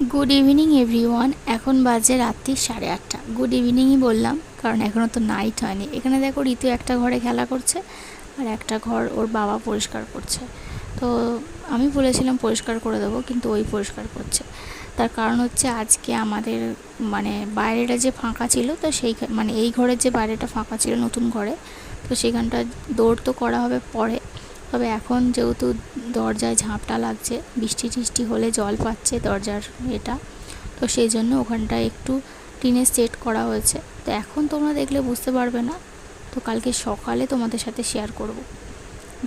Good evening everyone এখন বাজে রাত্রি সাড়ে আটটা। গুড ইভিনিংই বললাম, কারণ এখনও তো নাইট হয়নি। এখানে দেখো ঋতু একটা ঘরে খেলা করছে আর একটা ঘর ওর বাবা পরিষ্কার করছে। তো আমি বলেছিলাম পরিষ্কার করে দেবো, কিন্তু ওই পরিষ্কার করছে। তার কারণ হচ্ছে আজকে আমাদের মানে বাইরেটা যে ফাঁকা ছিল, তো সেই মানে এই ঘরের যে বাইরেটা ফাঁকা ছিল নতুন ঘরে, তো সেখানটা দৌড় তো করা হবে পরে। তবে এখন যেহেতু দরজায় ঝাঁপটা লাগছে, বৃষ্টি টিষ্টি হলে জল পাচ্ছে দরজার এটা। তো সেই জন্য ওখানটায় একটু টিনের সেট করা হয়েছে। তো এখন তোমরা দেখলে বুঝতে পারবে না। তো কালকে সকালে তোমাদের সাথে শেয়ার করব।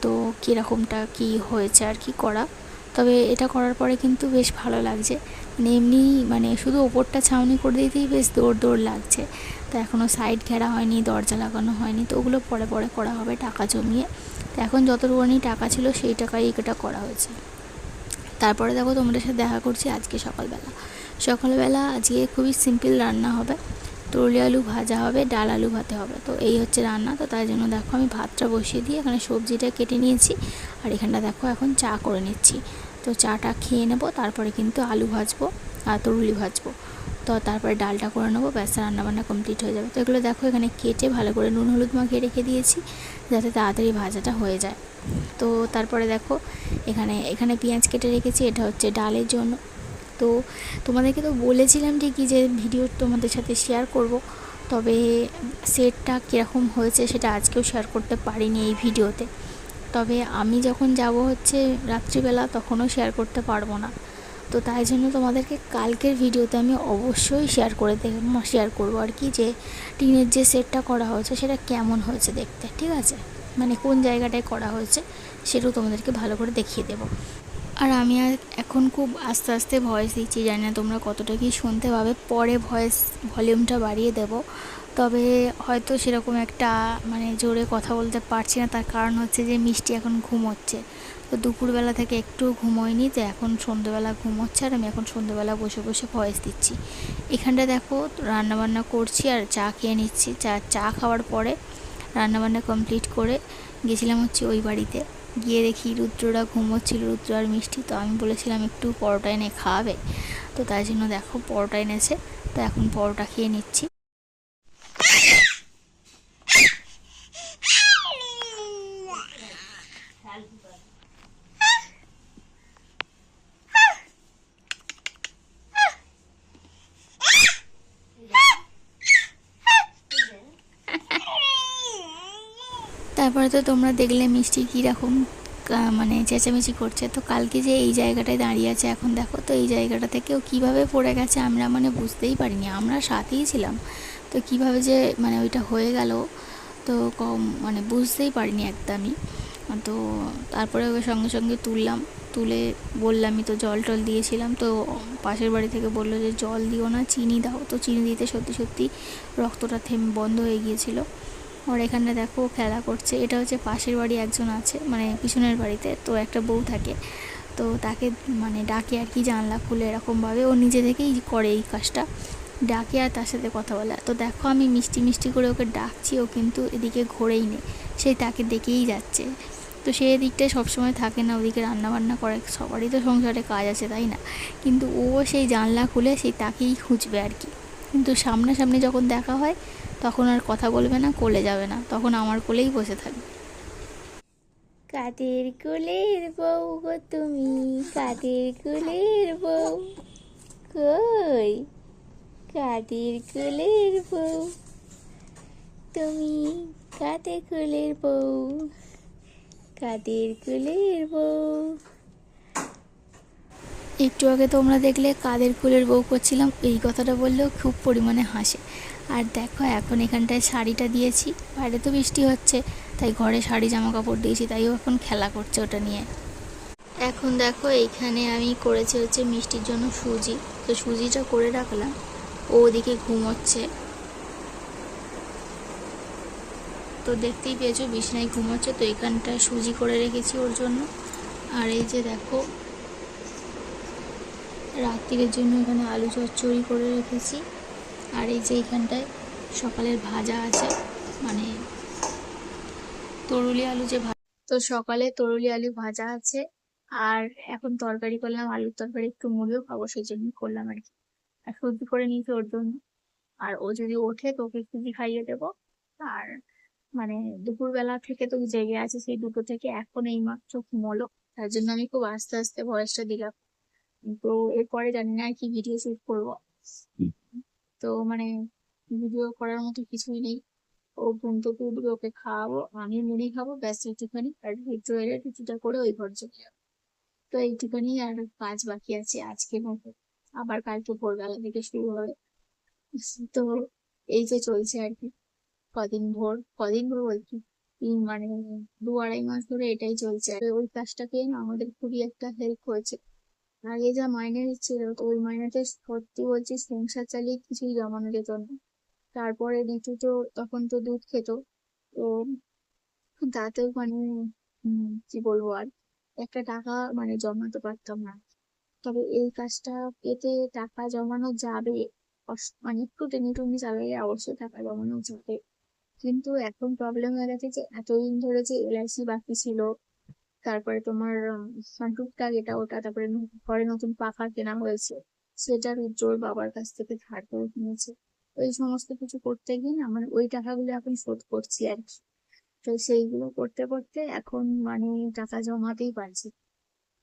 তো কীরকমটা কি হয়েছে আর কি করা। তবে এটা করার পরে কিন্তু বেশ ভালো লাগছে। মানে এমনি মানে শুধু ওপরটা ছাউনি করে দিতেই বেশ দৌড় দৌড় লাগছে। তো এখনও সাইড ঘেরা হয়নি, দরজা লাগানো হয়নি। তো ওগুলো পরে পরে করা হবে টাকা জমিয়ে। এখন যতটুকুনি টাকা ছিল সেই টাকায় এটা করা হয়েছে। তারপরে দেখো তোমাদের সাথে দেখা করছি আজকে সকালবেলা। সকালবেলা আজকে খুবই সিম্পল রান্না হবে। তরলি আলু ভাজা হবে, ডাল আলু ভাতে হবে। তো এই হচ্ছে রান্না, তো তাই জন্য দেখো আমি ভাতটা বসিয়ে দিয়ে এখানে সবজিটা কেটে নিয়েছি আর এখানটা দেখো এখন চা করে নিচ্ছি। তো চাটা খেয়ে নেব, তারপরে কিন্তু আলু ভাজবো আর তরুলি ভাজবো। তো তারপরে ডালটা করে নেব, ব্যাস রান্নাবান্না কমপ্লিট হয়ে যাবে। তো এগুলো দেখো এখানে কেটে ভালো করে নুন, হলুদ মাখিয়ে রেখে দিয়েছি, যাতে তাড়াতাড়ি ভাজাটা হয়ে যায়। তো তারপরে দেখো এখানে এখানে পেঁয়াজ কেটে রেখেছি, এটা হচ্ছে ডালের জন্য। তো তোমাদেরকে তো বলেছিলাম ঠিকই যে ভিডিও তোমাদের সাথে শেয়ার করব, তবে সেটটা কীরকম হয়েছে সেটা আজকেও শেয়ার করতে পারিনি এই ভিডিওতে। তবে আমি যখন যাব হচ্ছে রাত্রিবেলা, তখনও শেয়ার করতে পারব না। তো তাই জন্য তোমাদেরকে কালকের ভিডিওতে আমি অবশ্যই শেয়ার করে দেখ শেয়ার করব আর কি যে টিনের যে সেটটা করা হয়েছে সেটা কেমন হয়েছে দেখতে, ঠিক আছে? মানে কোন জায়গাটায় করা হয়েছে সেটাও তোমাদেরকে ভালো করে দেখিয়ে দেবো। আর আমি এখন খুব আস্তে আস্তে ভয়েস দিচ্ছি, জানি না তোমরা কতটা কি শুনতে পাবে, পরে ভয়েস ভলিউমটা বাড়িয়ে দেব। তবে হয়তো সেরকম একটা মানে জোরে কথা বলতে পারছি না, তার কারণ হচ্ছে যে মিষ্টি এখন ঘুমোচ্ছে। তো দুপুরবেলা থেকে একটু ঘুমোয়নি তো এখন সন্ধ্যেবেলা ঘুমোচ্ছে আর আমি এখন সন্ধ্যেবেলা বসে বসে ভয়েস দিচ্ছি। এখানটা দেখো রান্নাবান্না করছি আর চা খেয়ে নিচ্ছি। চা চা খাওয়ার পরে রান্নাবান্না কমপ্লিট করে গেছিলাম হচ্ছে ওই বাড়িতে। গিয়ে দেখি রুদ্ররা ঘুমোচ্ছিল, রুদ্র আর মিষ্টি। তো আমি বলেছিলাম একটু পরোটা এনে খাওয়াবে। তো তাই জন্য দেখো পরোটা এনেছে। তো এখন পরোটা খেয়ে নিচ্ছি। তারপরে তো তোমরা দেখলে মিষ্টি কীরকম মানে চেঁচামেচি করছে। তো কালকে যে এই জায়গাটায় দাঁড়িয়ে আছে এখন দেখো, তো এই জায়গাটা থেকেও কীভাবে পড়ে গেছে আমরা মানে বুঝতেই পারিনি। আমরা সাথেই ছিলাম। তো কীভাবে যে মানে ওইটা হয়ে গেল, তো কম মানে বুঝতেই পারিনি একদমই। তো তারপরে ওকে সঙ্গে সঙ্গে তুললাম, তুলে বললামই তো জল টল দিয়েছিলাম। তো পাশের বাড়ি থেকে বলল যে, জল দিও না, চিনি দাও। তো চিনি দিতে সত্যি সত্যি রক্তটা থেম বন্ধ হয়ে গিয়েছিল। ওর এখানে দেখো খেলা করছে। এটা হচ্ছে পাশের বাড়ি একজন আছে মানে পিছনের বাড়িতে, তো একটা বউ থাকে। তো তাকে মানে ডাকে আর কি জানলা খুলে এরকমভাবে। ও নিজে থেকেই করে এই কাজটা। ডাকে আর তার সাথে কথা বলে। তো দেখো আমি মিষ্টি মিষ্টি করে ওকে ডাকছি, ও কিন্তু এদিকে ঘোরেই নেই। সেই তাকে দেখেই যাচ্ছে। তো সে এদিকটায় সবসময় থাকে না, ওদিকে রান্নাবান্না করে। সবারই তো সংসারে কাজ আছে, তাই না? কিন্তু ও সেই জানলা খুলে সেই তাকেই খুঁজবে আর কি। কিন্তু সামনাসামনি যখন দেখা হয়, তখন আর কথা বলবে না, কোলে যাবে না। তখন আমার কোলেই বসে থাকবে কাদের কোলের বউ গো তুমি? কাদের কোলের বউ? কই? কাদের কোলের বউ? তুমি কাদের কোলের বউ? কাদের কোলের বউ? একটু আগে তোমরা দেখলে কাদের কুলের বউ করছিলাম, এই কথাটা বললেও খুব পরিমাণে হাসে। আর দেখো, এখন এখানটায় শাড়িটা দিয়েছি, বাইরে তো বৃষ্টি হচ্ছে, তাই ঘরে শাড়ি জামা কাপড় দিয়েছি, তাইও এখন খেলা করছে ওটা নিয়ে। এখন দেখো, এইখানে আমি করেছি হচ্ছে মিষ্টির জন্য সুজি, তো সুজিটা করে রাখলাম, ও ওদিকে ঘুমোচ্ছে। তো দেখতেই পেয়েছ, বিছনায় ঘুমোচ্ছে, তো এখানটায় সুজি করে রেখেছি ওর জন্য। আর এই যে দেখো রাত্রির জন্য এখানে আলু চচ্চড়ি করে রেখেছি। আর এই যে এইখানটায় সকালের ভাজা আছে মানে তরুলি আলু যে ভাজা তো সকালে তরুলি আলু ভাজা আছে, আর এখন তরকারি করলাম, আলুর তরকারি একটু মুড়িও খাব, সেই জন্য করলাম আর কি। আর সবজি করে নিয়েছি ওর জন্য। আর ও যদি ওঠে তো ওকে সুজি খাইয়ে দেবো। আর মানে দুপুরবেলা থেকে তো জেগে আছে, সেই দুটো থেকে এখন এই মাত্র ঘুমোলো। তার জন্য আমি খুব আস্তে আস্তে ভয়েসটা দিলাম। তো এরপরে জানি না কি ভিডিও শুট করব। তো মানে ভিডিও করার মতো কিছুই নেই। ও ঘুম থেকে উঠবে ওকে খাওয়াবো আমি মুড়ি খাব ব্যাস একটুখানি আর একটু এলে কিছুটা করে ওই ঘর চলে যাব। তো এইটুখানি আর কাজ বাকি আছে আজকে মতো। আবার কালকে ভোরবেলা থেকে শুরু হবে। তো এই যে চলছে আর কি। কদিন ভোর কদিন ভোর বলছি? মানে দু আড়াই মাস ধরে এটাই চলছে। আর ওই কাজটাকে আমাদের খুবই একটা হেল্প হয়েছে আগে যা মাইনে দিচ্ছিল ওই মাইনেতে সত্যি বলছি সংসার চালিয়ে কিছুই জমানো যেত না। তারপরে ঋতু তো তখন তো দুধ খেত, তো তাতেও মানে কি বলব আর, একটা টাকা মানে জমাতে পারতাম না। তবে এই কাজটা পেতে টাকা জমানো যাবে মানে একটু টেনে টুনি চালালে অবশ্যই টাকা জমানো যাবে। কিন্তু এখন প্রবলেম হয়ে গেছে যে, এতদিন ধরে যে এলআইসি বাকি ছিল তারপরে তোমার মানে এটা ওটা, তারপরে ঘরে নতুন পাখা কেনা হয়েছে, সেটার উজ্জ্বল বাবার কাছ থেকে ধার করে কিনেছে। ওই সমস্ত কিছু করতে গিয়ে না মানে ওই টাকাগুলো এখন শোধ করছি আর কি। তো সেইগুলো করতে করতে এখন মানে টাকা জমাতেই পারছি।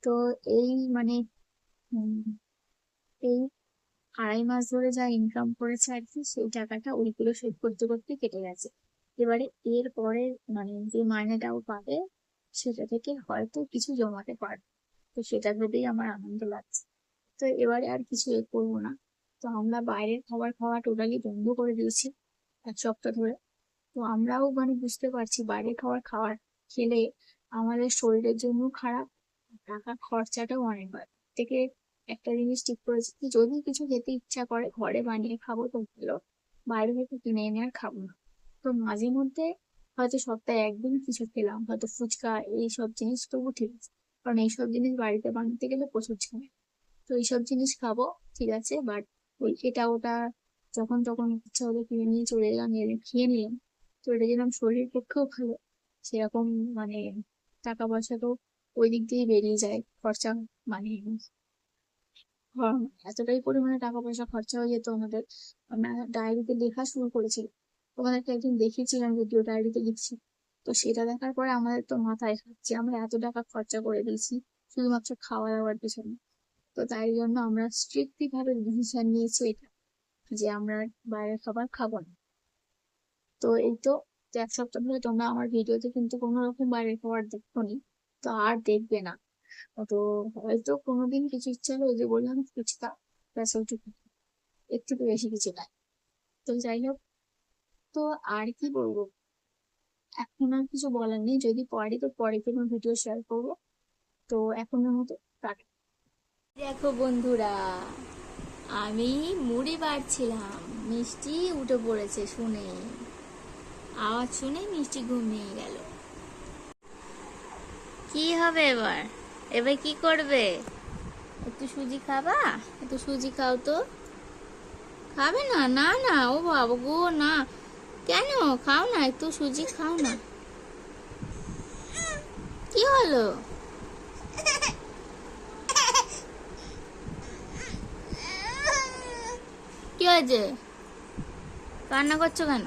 তো এই মানে এই আড়াই মাস ধরে যা ইনকাম করেছে আর কি, সেই টাকাটা ওইগুলো শোধ করতে করতে কেটে গেছে। এবারে এর পরে মানে যে মাইনেটাও পাবে সেটা থেকে হয়তো কিছু জমাতে পারবে। তো সেটা ভেবেই আমার আনন্দ লাগছে। তো এবারে আর কিছু এ করব না। তো আমরা বাইরের খাবার খাওয়া টোটালি বন্ধ করে দিয়েছি এক সপ্তাহ ধরে। তো আমরাও মানে বুঝতে পারছি বাইরের খাবার খাওয়ার খেলে আমাদের শরীরের জন্য খারাপ, টাকা খরচাটাও অনেক হয় থেকে একটা জিনিস ঠিক করেছি কি যদি কিছু খেতে ইচ্ছা করে, ঘরে বানিয়ে খাব তো ভালো। বাইরে থেকে কিনে এনে আর খাব না। তো মাঝে মধ্যে হয়তো সপ্তাহে একদিন কিছু খেলাম, হয়তো ফুচকা, এইসব জিনিস তবু ঠিক আছে। কারণ এইসব জিনিস বাড়িতে বানাতে গেলে প্রচুর ঝামেলা। তো এইসব জিনিস খাব, ঠিক আছে বাট ওই এটা ওটা যখন তখন ইচ্ছা হলো কিনে নিয়ে চলে এলাম খেয়ে নিলাম। তো এটা যেন শরীরের পক্ষেও ভালো। সেরকম মানে টাকা পয়সা তো ওই দিক দিয়েই বেরিয়ে যায় খরচা মানে এতটাই পরিমাণে টাকা পয়সা খরচা হয়ে যেত আমাদের। আমরা ডায়েরিতে লেখা শুরু করেছি তোমাদেরকে একদিন দেখিয়েছিলাম ভিডিও ডায়েরিতে লিখছি। তো সেটা দেখার পরে আমাদের তো মাথায় খাচ্ছে আমরা এত টাকা খরচা করে দিয়েছি শুধুমাত্র খাওয়া দাওয়ার পেছনে। তো তাই জন্য আমরা স্ট্রিক্টলি ভাবে ডিসিশন নিয়েছি এটা, যে আমরা বাইরের খাবার খাব না। তো এই তো এক সপ্তাহ ধরে তোমরা আমার ভিডিওতে কিন্তু কোনো রকম বাইরের খাবার দেখো নি, তো আর দেখবে না। তো হয়তো কোনোদিন কিছু ইচ্ছা হলো যে বললাম ফুচকা এর বেশি কিছু নাই। তো যাই হোক তো আর কি বলব? এখন আর কিছু বলার নেই। যদি পরে তো পরে কোনো ভিডিও শেয়ার করব। তো এখনের মতো দেখো বন্ধুরা, আমি মুড়ি বাড়ছিলাম। মিষ্টি উঠে পড়েছে শুনে। আওয়াজ শুনে মিষ্টি ঘুমিয়ে গেল। কি হবে এবার? এবার কি করবে? একটু সুজি খাবা? একটু সুজি খাও তো। খাবে না? না না, ও বাবা গো, না। কেন? খাও না একটু সুজি খাও না। কি হলো? কি হয়েছে? রান্না করছ কেন?